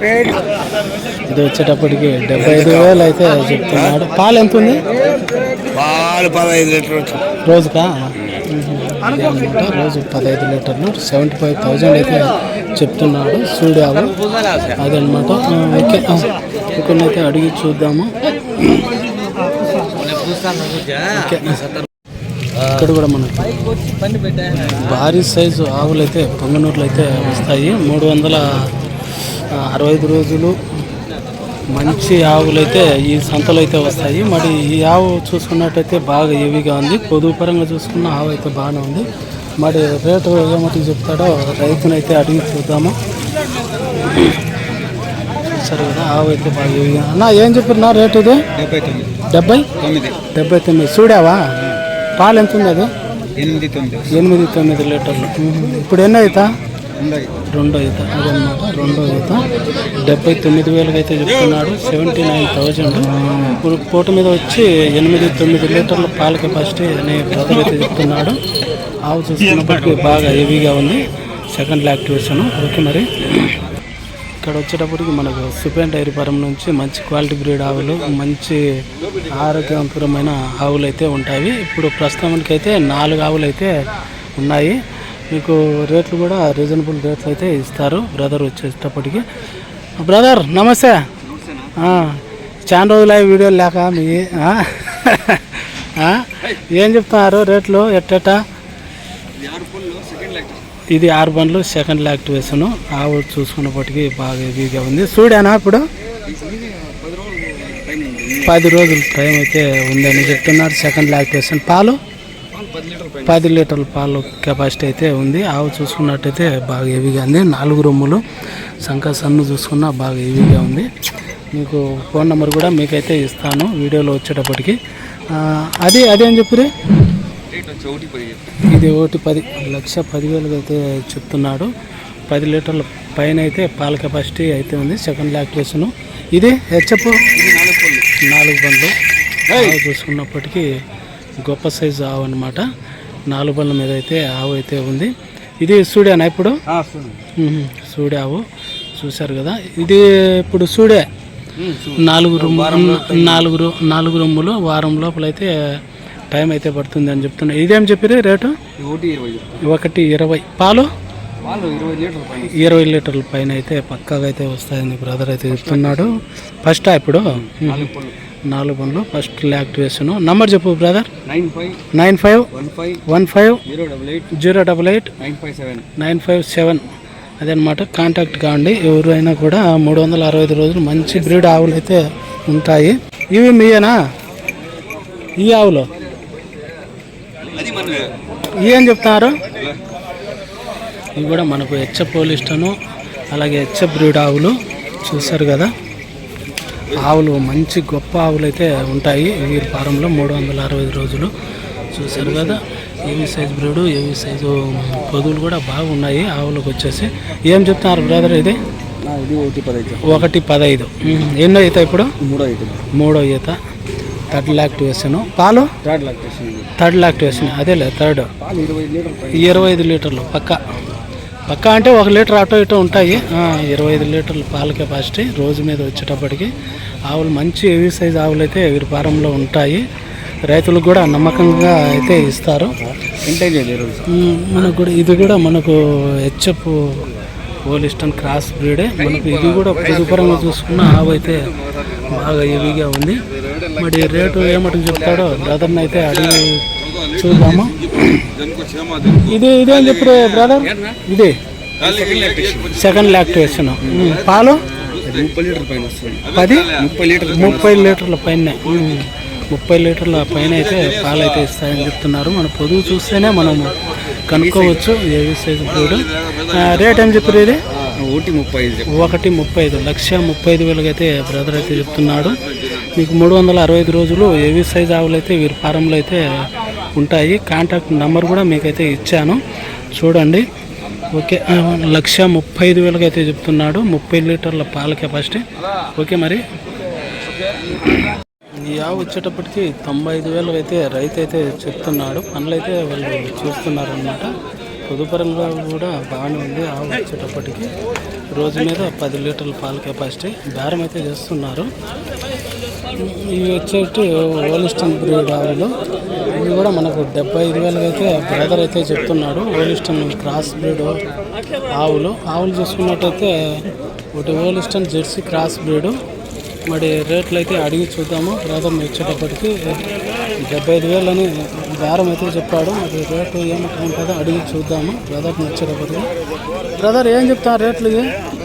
ఇది వచ్చేటప్పటికి డెబ్బై ఐదు వేలు అయితే చెప్తున్నాడు. పాలు ఎంత ఉంది? పాలు పదహైదు లీటర్ రోజుకా. రోజు పదహైదు లీటర్లు. సెవెంటీ ఫైవ్ థౌజండ్ అయితే చెప్తున్నాడు సూడావు అదనమాట ఓకే. ఆ, ఇంకొన్నైతే అడిగి చూద్దాము. ఇక్కడ కూడా మనకి భారీ సైజు ఆవులు అయితే పొంగనూరులో అయితే వస్తాయి. మూడు వందల అరవై ఐదు రోజులు మంచి ఆవులు అయితే ఈ సంతలో అయితే వస్తాయి. మరి ఈ ఆవు చూసుకున్నట్టయితే బాగా హెవీగా ఉంది. పొదుగు పరంగా చూసుకున్న ఆవు అయితే బాగానే ఉంది. మరి రేటు ఏమటి చెప్తాడో రైతునైతే అడిగి చూద్దాము. సరే కదా ఆవు అయితే బాగా హెవీగా అన్న ఏం చెప్పినా రేటు ఇది? డెబ్బై తొమ్మిది. డెబ్బై? తొమ్మిది. చూడావా? పాలు ఎంత ఉంది అది? ఎనిమిది తొమ్మిది. ఎనిమిది తొమ్మిది లీటర్లు. ఇప్పుడు ఎన్నో అవుతా? రెండో ఈత. అదనమాట రెండో ఈత. డెబ్బై తొమ్మిది వేలకు అయితే చెప్తున్నాడు. Seventy nine thousand. ఇప్పుడు పూట మీద వచ్చి ఎనిమిది తొమ్మిది లీటర్ల పాల కెపాసిటీ అనే బ్రదర్ అయితే చెప్తున్నాడు. ఆవు చూసినప్పటికీ బాగా హెవీగా ఉంది. Second activation. ఓకే మరి. ఇక్కడ వచ్చేటప్పటికి మనకు సుపెన్ డైరీ ఫారం నుంచి మంచి క్వాలిటీ బ్రీడ్ ఆవులు మంచి ఆరోగ్యవంతమైన ఆవులు అయితే ఉంటాయి. ఇప్పుడు ప్రస్తుతానికి అయితే నాలుగు ఆవులు అయితే ఉన్నాయి. మీకు రేట్లు కూడా రీజనబుల్ రేట్లు అయితే ఇస్తారు. బ్రదర్ వచ్చేటప్పటికి. బ్రదర్ నమస్తే. చాలా రోజులు అవి వీడియోలు లేక మీ ఏం చెప్తున్నారు రేట్లు? ఎట్టెట్టా ఇది ఆరు బండ్లు సెకండ్ యాక్టివేషన్. ఆవు చూసుకున్నప్పటికీ బాగా ఇదిగా ఉంది. చూడానా ఇప్పుడు? పది రోజులు టైం అయితే ఉందని చెప్తున్నారు. Second activation. పాలు? పది లీటర్ల పాలు కెపాసిటీ అయితే ఉంది. ఆవు చూసుకున్నట్టయితే బాగా హెవీగా ఉంది. నాలుగు రొమ్ములు. సంఖ సన్ను చూసుకున్నా బాగా హెవీగా ఉంది. మీకు ఫోన్ నెంబర్ కూడా మీకైతే ఇస్తాను వీడియోలో వచ్చేటప్పటికి. అది అదేం చెప్పురే? ఇది ఒకటి పది. లక్ష పదివేలకు అయితే చెప్తున్నాడు. పది లీటర్ల పైన అయితే పాల కెపాసిటీ అయితే ఉంది. సెకండ్ యాక్టివేషన్ ఇది హెచ్ఎఫ్ నాలుగు బండ్లు చూసుకున్నప్పటికీ గొప్ప సైజు ఆవు అనమాట నాలుగు బండ్ల మీద అయితే ఆవు అయితే ఉంది. ఇది సూడేనా ఇప్పుడు. సూడే. ఆవు. చూశారు కదా. ఇది ఇప్పుడు సూడే. నాలుగు నాలుగు నాలుగు రూములు వారం లోపల అయితే టైం అయితే పడుతుంది అని చెప్తున్నా. ఇదేం చెప్పారు రేటు? ఒకటి ఇరవై పాలు? ఇరవై లీటర్ల పైన. అయితే పక్కాగా అయితే వస్తాయని బ్రదర్ అయితే చెప్తున్నాడు. ఫస్ట్ ఇప్పుడు? నాలుగు బండ్లు ఫస్ట్ యాక్టివేషన్. నంబర్ చెప్పు brother. Nine five nine five one five one five zero double eight zero double eight nine five seven nine five seven. అదనమాట కాంటాక్ట్ కావండి ఎవరైనా కూడా మూడు వందల అరవై ఐదు రోజులు మంచి బ్రీడ్ ఆవులు అయితే ఉంటాయి. ఇవి మీయేనా? ఈ ఆవులు? ఏం చెప్తున్నారు? ఇవి కూడా మనకు హెచ్ఎఫ్ పోలిస్టను అలాగే హెచ్ఎఫ్ బ్రీడ్ ఆవులు. చూశారు కదా? ఆవులు మంచి గొప్ప ఆవులు అయితే ఉంటాయి. వీరి ఫారంలో మూడు వందల అరవై ఐదు రోజులు చూశారు కదా. ఏవి సైజు బ్రీడు ఏవి సైజు పొదువులు కూడా బాగున్నాయి ఆవులకు వచ్చేసి ఏం చెప్తున్నారు బ్రదర్ ఇది? ఒకటి పదహైదు. ఎన్నో ఈత ఇప్పుడు? మూడో ఐటమ్ మూడో ఈత. థర్డ్ లాక్టివేషన్ పాలు? థర్డ్ లాక్టివేషన్ అదేలే థర్డ్. ఇరవై ఐదు లీటర్లు పక్క. పక్క అంటే ఒక లీటర్ అటో ఇటో ఉంటాయి. ఇరవై ఐదు లీటర్ల పాల కెపాసిటీ రోజు మీద వచ్చేటప్పటికి. ఆవులు మంచి హెవీ సైజ్ ఆవులు అయితే వీరి ఫారంలో ఉంటాయి. రైతులకు కూడా నమ్మకంగా అయితే ఇస్తారు. మనకు కూడా ఇది కూడా మనకు హెచ్ఎఫ్ పోలిస్టన్ క్రాస్ బ్రీడే. మనకు ఇది కూడా పొదుపరంగా చూసుకున్న ఆవు అయితే బాగా హెవీగా ఉంది. మరి రేటు ఏమటకు చెప్తాడో బ్రదర్ని అయితే అడిగి చూద్దాము. ఇది ఇదేం చెప్పారు బ్రదర్? ఇది. సెకండ్ లాక్టివేషన్ పాలు ముప్పై లీటర్ పైన పది? ముప్పై లీటర్ ముప్పై లీటర్ల పైన. ముప్పై లీటర్ల పైన అయితే పాలు అయితే ఇస్తాయని చెప్తున్నారు. మన పొదుగు చూస్తేనే మనం కనుక్కోవచ్చు ఏ సైజు బ్రీడ్ రేట్ ఏం చెప్పారు ఇది? ఒకటి ముప్పై ఐదు ఒకటి ముప్పై ఐదు లక్ష ముప్పై ఐదు వేలకి అయితే బ్రదర్ అయితే చెప్తున్నాడు. మీకు మూడు వందల అరవై ఐదు రోజులు ఏవి సైజ్ ఆవులు అయితే వీరి ఫారంలో అయితే ఉంటాయి. కాంటాక్ట్ నెంబర్ కూడా మీకైతే ఇచ్చాను. చూడండి. ఓకే లక్ష ముప్పై ఐదు వేలకి అయితే చెప్తున్నాడు. ముప్పై లీటర్ల పాల కెపాసిటీ. ఓకే మరి. ఈ ఆవు వచ్చేటప్పటికి తొంభై ఐదు వేలకు అయితే రైతు అయితే చెప్తున్నాడు. పనులు అయితే వాళ్ళు చూస్తున్నారు అనమాట కూడా బాగానే ఉంది ఆవు వచ్చేటప్పటికి. రోజు మీద పది లీటర్ల పాల కెపాసిటీ బేరం అయితే చేస్తున్నారు. ఇవి వచ్చేటి ఓలిస్టన్ బ్రీడ్ ఆవులు ఇవి కూడా మనకు డెబ్బై ఐదు వేలకి అయితే బ్రదర్ అయితే చెప్తున్నాడు. ఓలిస్టన్ క్రాస్ బ్రీడ్ ఆవులు. ఆవులు చూసుకున్నట్టయితే ఒకటి ఓలిస్టన్ జెర్సీ క్రాస్ బ్రీడు మరి రేట్లు అయితే అడిగి చూద్దాము. బ్రదర్ వచ్చేటప్పటికి డెబ్బై ఐదు వేలు అని బేరం అయితే చెప్పాడు. మరి రేటు ఏమిటి ఉంటుందో అడిగి చూద్దాము. బ్రదర్ వచ్చేటప్పటికి బ్రదర్ ఏం చెప్తాను రేట్లు ఇది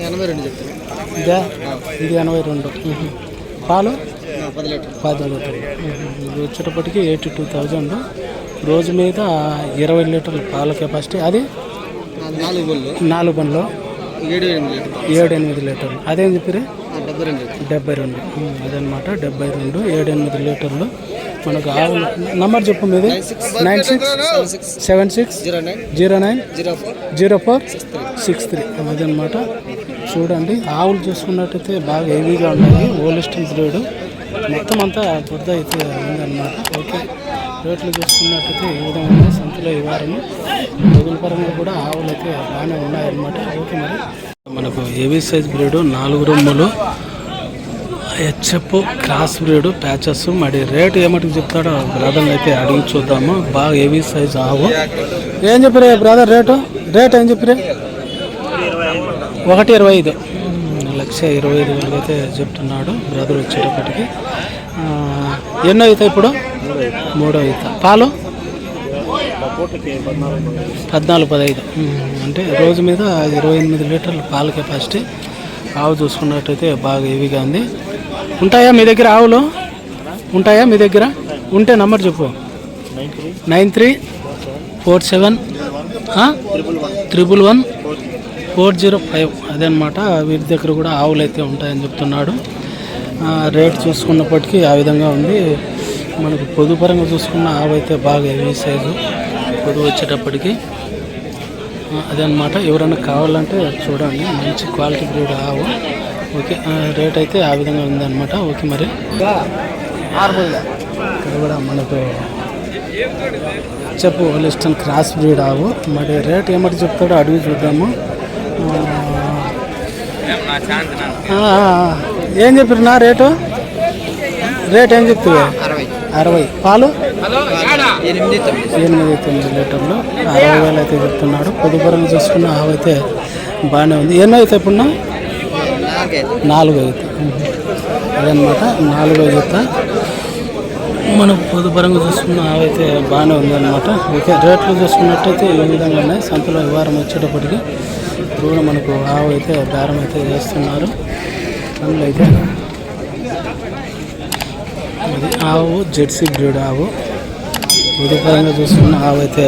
ఎనభై రెండు చెప్తాను. ఇదే? ఇది ఎనభై రెండు. పాలు? పది లీటర్ పది లీటర్లు. ఇది వచ్చేటప్పటికి ఎయిటీ టూ థౌజండ్. రోజు మీద ఇరవై లీటర్ల పాల కెపాసిటీ. అది? నాలుగు బండ్లు ఏడు ఎనిమిది లీటర్ ఏడు ఎనిమిది లీటర్లు. అదేం చెప్పిరి డెబ్బై రెండు. అదనమాట డెబ్బై రెండు ఏడు ఎనిమిది లీటర్లు. మనకు ఆవులు నంబర్ చెప్పు మీది. Nine six seven six zero nine zero four six three. అదనమాట చూడండి ఆవులు చూసుకున్నట్టయితే బాగా హెవీగా ఉన్నాయి. Holstein breed. మొత్తం అంతా బుద్ధ అయితే ఉందన్నమాట. ఓకే. రేట్లు చూసుకున్నట్టయితే ఈ విధంగా. సంతలో ఈ వారము రోజుల పరంగా కూడా ఆవులు అయితే బాగానే ఉన్నాయన్నమాట. ఓకే మరి. మనకు ఏవీ సైజ్ బ్రీడ్ నాలుగు రొమ్ములు. హెచ్ఎఫ్ క్రాస్ బ్రీడ్ ప్యాచెస్ మరి రేటు ఏమటికి చెప్తాడో బ్రదర్ అయితే అడిగి చూద్దాము. బాగా ఏవి సైజ్ ఆవు? ఏం చెప్పిరే బ్రదర్ రేటు రేట్ ఏం చెప్పిరే? ఒకటి ఇరవై ఐదు. లక్ష ఇరవై ఐదు వేలు అయితే చెప్తున్నాడు బ్రదర్ వచ్చేటప్పటికి. ఎన్నో అవుతాయి ఇప్పుడు? మూడో అవుతా పాలు? పద్నాలుగు పదహైదు. అంటే రోజు మీద ఇరవై ఎనిమిది లీటర్లు పాల కెపాసిటీ. ఆవు చూసుకున్నట్టయితే బాగా హెవీగా ఉంది. ఉంటాయా మీ దగ్గర ఆవులు? ఉంటాయా మీ దగ్గర? ఉంటే నంబర్ చెప్పు. Nine three four seven triple one four zero five. అదనమాట. వీరి దగ్గర కూడా ఆవులు అయితే ఉంటాయని చెప్తున్నాడు. రేట్ చూసుకున్నప్పటికీ ఆ విధంగా ఉంది. మనకు పొదు పరంగా చూసుకున్న ఆవైతే బాగా హెవీ సైజు పొదు వచ్చేటప్పటికి అదనమాట ఎవరైనా కావాలంటే చూడండి. మంచి క్వాలిటీ బ్రీడ్ ఆవు. ఓకే రేట్ అయితే ఆ విధంగా ఉందన్నమాట. ఓకే మరి. ఇక్కడ కూడా మనకు చెప్పు లిస్టన్ క్రాస్ బ్రీడ్ ఆవు. మరి రేట్ ఏమంటే చెప్తాడో అడిగి చూద్దాము. ఏం చెప్పారు నా రేటు రేట్ ఏం చెప్తావా? అరవై. పాలు? ఎనిమిది తొమ్మిది. లీటర్లు. అరవై వేలు అయితే చెప్తున్నాడు. పొదుపురంగా చూసుకున్న ఆవు అయితే బాగానే ఉంది. ఎన్నో అయితే ఇప్పుడు? నాలుగైదు. నాలుగు అయితే. అదనమాట. నాలుగో ఈత మనం పొదుపరంగా చూసుకున్న అయితే బాగానే ఉందన్నమాట. ఓకే రేట్లు చూసుకున్నట్టయితే ఈ విధంగా ఉన్నాయి సంతలో ఈ వారం వచ్చేటప్పటికి ఇప్పుడు కూడా మనకు ఆవు అయితే బేరం అయితే చేస్తున్నారు అందులో అయితే ఆవు జెర్సీ బ్రీడ్ ఆవు. పొదుపరంగా చూసుకున్న ఆవు అయితే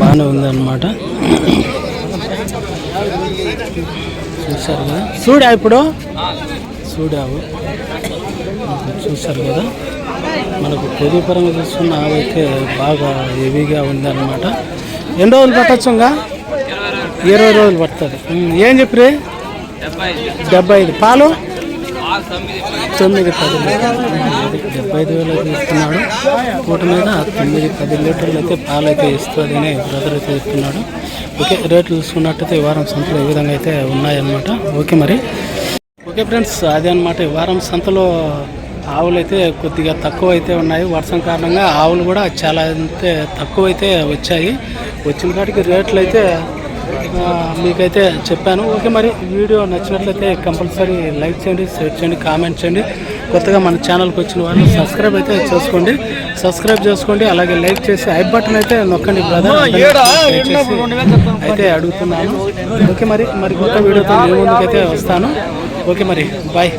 బాగానే ఉందన్నమాట. చూశారు కదా? చూడా ఇప్పుడు. చూడావు చూశారు కదా? మనకు పొదుపు పరంగా చూసుకున్న ఆవు అయితే బాగా హెవీగా ఉందన్నమాట. ఎన్ని రోజులు పట్టచ్చుగా ఇరవై రోజులు. పడుతుంది. ఏం చెప్పి డెబ్బై ఐదు. పాలు? తొమ్మిది పది లీటర్లు డెబ్బై ఐదు వేలు అయితే ఇస్తున్నాడు. పూట మీద తొమ్మిది పది లీటర్లు అయితే పాలు అయితే ఇస్తుంది అని బ్రదర్ అయితే చెప్తున్నాడు. ఓకే రేట్లు చూసుకున్నట్టయితే ఈ వారం సంతలో ఈ విధంగా అయితే ఉన్నాయన్నమాట. ఓకే మరి. ఓకే ఫ్రెండ్స్ అదే అనమాట ఈ వారం సంతలో ఆవులు అయితే కొద్దిగా తక్కువ అయితే ఉన్నాయి. వర్షం కారణంగా ఆవులు కూడా చాలా అయితే తక్కువ అయితే వచ్చాయి. వచ్చిన కాటికి రేట్లు అయితే మీకైతే చెప్పాను. ఓకే మరి వీడియో నచ్చినట్లయితే కంపల్సరీ లైక్ చేయండి షేర్ చేయండి కామెంట్ చేయండి. కొత్తగా మన ఛానల్కి వచ్చిన వాళ్ళు సబ్స్క్రైబ్ అయితే చేసుకోండి. సబ్స్క్రైబ్ చేసుకోండి అలాగే లైక్ చేసి ఐ బటన్ అయితే నొక్కండి బ్రదర్ అయితే అడుగుతున్నాను. ఓకే మరి మరి కొత్త వీడియోతో మీ ముందుకైతే వస్తాను. ఓకే మరి బాయ్